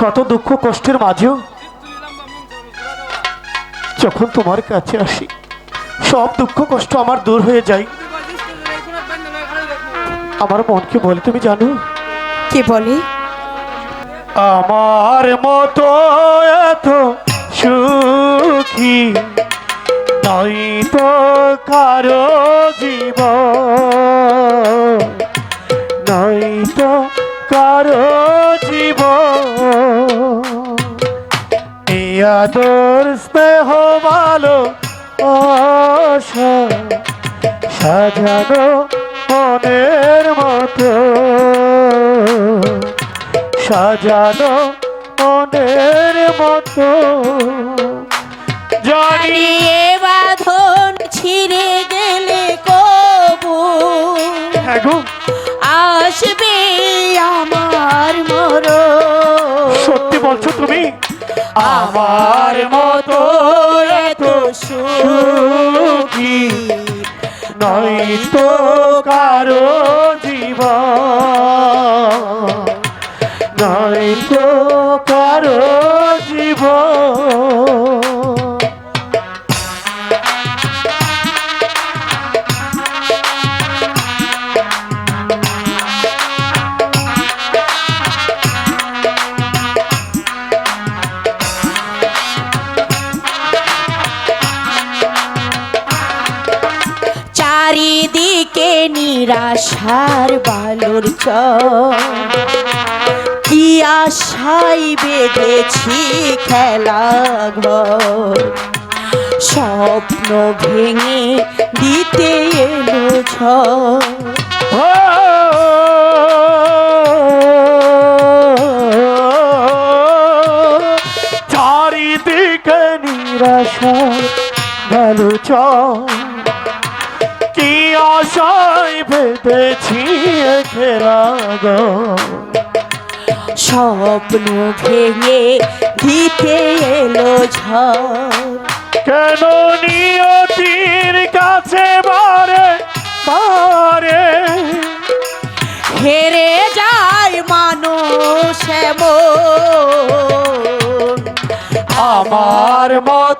শত দুঃখ কষ্টের মাঝেও যখন তোমার কাছে আসি সব দুঃখ কষ্ট আমার দূর হয়ে যায়। আমার মনকে বলে তুমি জানো? কে বলে? আমার মতো এত সুখী নই তো কারও জীব নাই তো কারও আদর স্নেহ ভালো আশা সাজানো মনের মতো। সাজানো মনের মতো। জড়িয়ে বাঁধন ছিঁড়ে বলছো তুমি? আমার মতো এত সুখী নয় তো কারও জীবন। চারিদিকে নিরাশার বালুর কি আশাই বেঁধেছি খেলা ঘর। স্বপ্ন ভেঙে দিতে এলো ঝড়। চারিদিকে নিরাশা ভালো কি আশায় ভেবেছি খেলা গো স্বপ্ন ভেঙে দিতে এলো ঝড়। কেন নিয়তির কাছে বারে বারে? হেরে যায় মানুষ আমার মতো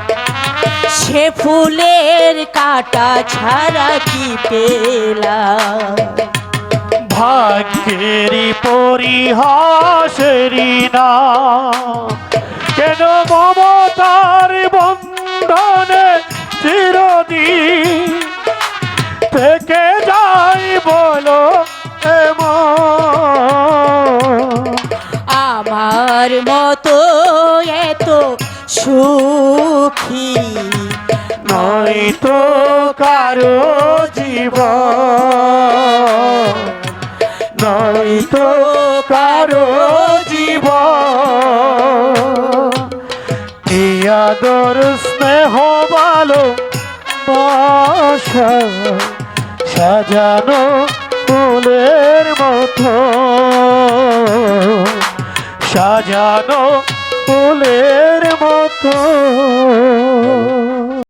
সে ফুলের কাটা ছাড়া কি পেলাম? ভাগ্যের পরিহাসেরই না। কেন মমতার বন্ধনে চিরদিন থেকে যাই বলো আমার মতো এত সুখী নয় তো কারও জীবন। নয় তো কারও জীবন। এই আদর স্নেহ ভালো বাসা সাজানো ফুলের মতো। সাজানো ফুলের মতো।